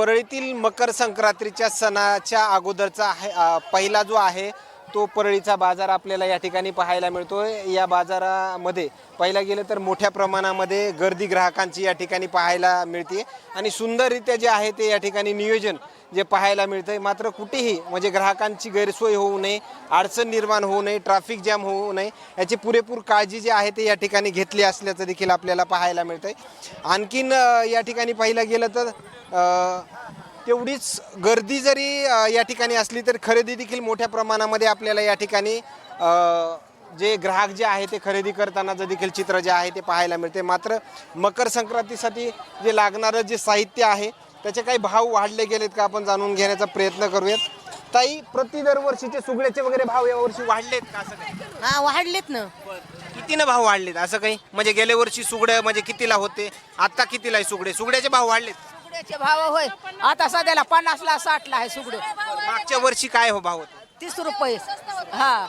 परळीतील मकर संक्रांतीच्या सणाच्या अगोदरचा आहे पहिला जो आहे तो परळीचा बाजार आपल्याला या ठिकाणी पाहायला मिळतो या बाजारामध्ये पहिला गेलं तर मोठ्या प्रमाणामध्ये गर्दी ग्राहकांची या ठिकाणी पाहायला मिळते. आणि सुंदररित्या जे आहे ते या ठिकाणी नियोजन जे पाहायला मिळतंय. मात्र कुठेही म्हणजे ग्राहकांची गैरसोय होऊ नये अडचण निर्माण होऊ नये ट्रॅफिक जॅम होऊ नये याची पुरेपूर काळजी जी आहे ते या ठिकाणी घेतली असल्याचं देखील आपल्याला पाहायला मिळतंय. आणखीन या ठिकाणी पाहिलं गेलं तर तेवढीच गर्दी जरी या ठिकाणी असली तर खरेदी देखील मोठ्या प्रमाणामध्ये आपल्याला या ठिकाणी जे ग्राहक जे आहे ते खरेदी करतानाचं देखील चित्र जे आहे ते पाहायला मिळते मात्र मकर संक्रांतीसाठी जे लागणारं जे साहित्य आहे त्याचे काही भाव वाढले गेलेत का आपण जाणून घेण्याचा प्रयत्न करूयात. ताई प्रति दरवर्षीचे सुगड्याचे वगैरे भाव यावर्षी वाढलेत का असं काही? हा वाढलेत ना. कितीनं भाव वाढलेत असं काही? म्हणजे गेल्या वर्षी सुगडं म्हणजे कितीला होते? आता कितीला आहे सुगडे? सुगड्याचे भाव वाढलेत? सुगड्याचे भाव होय. आता सध्याला पन्नासला साठला आहे सुगडे. मागच्या वर्षी काय हो भाव होते? तीस रुपये. हा.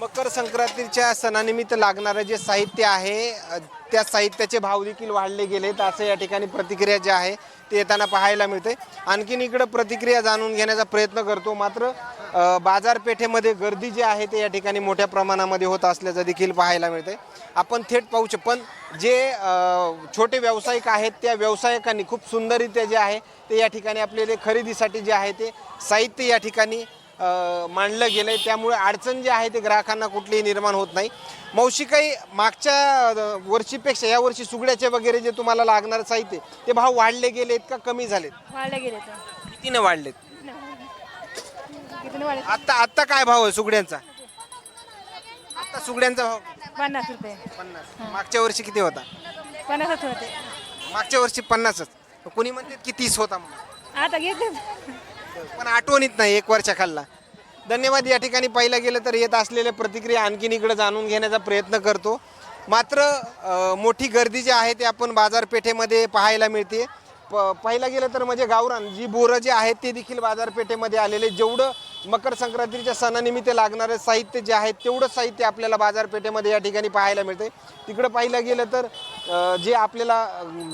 मकर संक्रांतीच्या सणानिमित्त लागणारं जे साहित्य आहे त्या साहित्याचे भाव देखील वाढले गेलेत. असं या ठिकाणी प्रतिक्रिया जे आहे ते येताना पाहायला मिळते. आणखीन इकडं प्रतिक्रिया जाणून घेण्याचा प्रयत्न करतो. मात्र बाजारपेठेमध्ये गर्दी जी आहे ते या ठिकाणी मोठ्या प्रमाणामध्ये होत असल्याचं देखील पाहायला मिळते. आपण थेट पाहू शकतो पण जे छोटे व्यावसायिक आहेत त्या व्यावसायिकांनी खूप सुंदररित्या जे आहे ते या ठिकाणी आपल्याला खरेदीसाठी जे आहे ते साहित्य या ठिकाणी मांडलं गेलंय. त्यामुळे अडचण जी आहे ते ग्राहकांना कुठलीही निर्माण होत नाही. मावशी काही मागच्या वर्षीपेक्षा या वर्षी सुगड्याचे वगैरे जे तुम्हाला लागणार साहित्य ते भाव वाढले गेलेत का कमी झालेत? वाढले गेले तर कितीने वाढलेत? किती वाढले आता आता काय भाव आहे सुगड्यांचा? आता सुगड्यांचा भाव पन्नास रुपये. पन्नास. मागच्या वर्षी किती होता? पन्नासच होते. मागच्या वर्षी पन्नासच. कोणी म्हणते की तीस होता म्हणून? आता घेतले पण आठवणीत नाही एक वर्षाखालला धन्यवाद या ठिकाणी पाहिलं गेलं तर येत असलेल्या प्रतिक्रिया आणखीन इकडे जाणून घेण्याचा प्रयत्न करतो. मात्र अ, मोठी गर्दी जी आहे ते आपण बाजारपेठेमध्ये पाहायला मिळते. प पाहिलं गेलं तर म्हणजे गावरान जी बोरं जी आहेत ते देखील बाजारपेठेमध्ये आलेले जेवढं मकर संक्रांतीच्या सणानिमित्त लागणारं साहित्य जे आहे तेवढं साहित्य आपल्याला बाजारपेठेमध्ये या ठिकाणी पाहायला मिळते तिकडं पाहिलं गेलं तर जे आपल्याला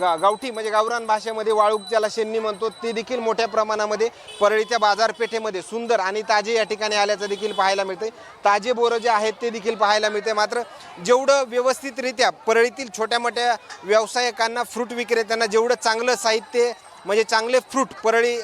गा गावठी म्हणजे गावरान भाषेमध्ये वाळूक ज्याला शेन्नी म्हणतो ते देखील मोठ्या प्रमाणामध्ये परळीच्या बाजारपेठेमध्ये सुंदर आणि ताजे या ठिकाणी आल्याचं देखील पाहायला मिळते ताजे बोरं जे आहेत ते देखील पाहायला मिळते मात्र जेवढं व्यवस्थितरित्या परळीतील छोट्या मोठ्या व्यावसायिकांना फ्रूट विक्रेत्यांना जेवढं चांगलं साहित्य म्हणजे चांगले फ्रूट परळी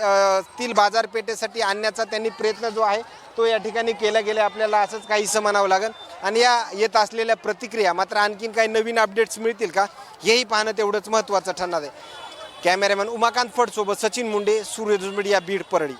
तील बाजारपेठेसाठी आणण्याचा त्यांनी प्रयत्न जो आहे तो या ठिकाणी केला गेला. आपल्याला असंच काहीसं म्हणावं लागेल. आणि या येत असलेल्या प्रतिक्रिया मात्र आणखीन काही नवीन अपडेट्स मिळतील का? हेही पाहणं तेवढंच महत्त्वाचं ठरणार आहे. कॅमेरामॅन उमाकांत फडसोबत सचिन मुंडे सूर्य मीडिया बीड परळी.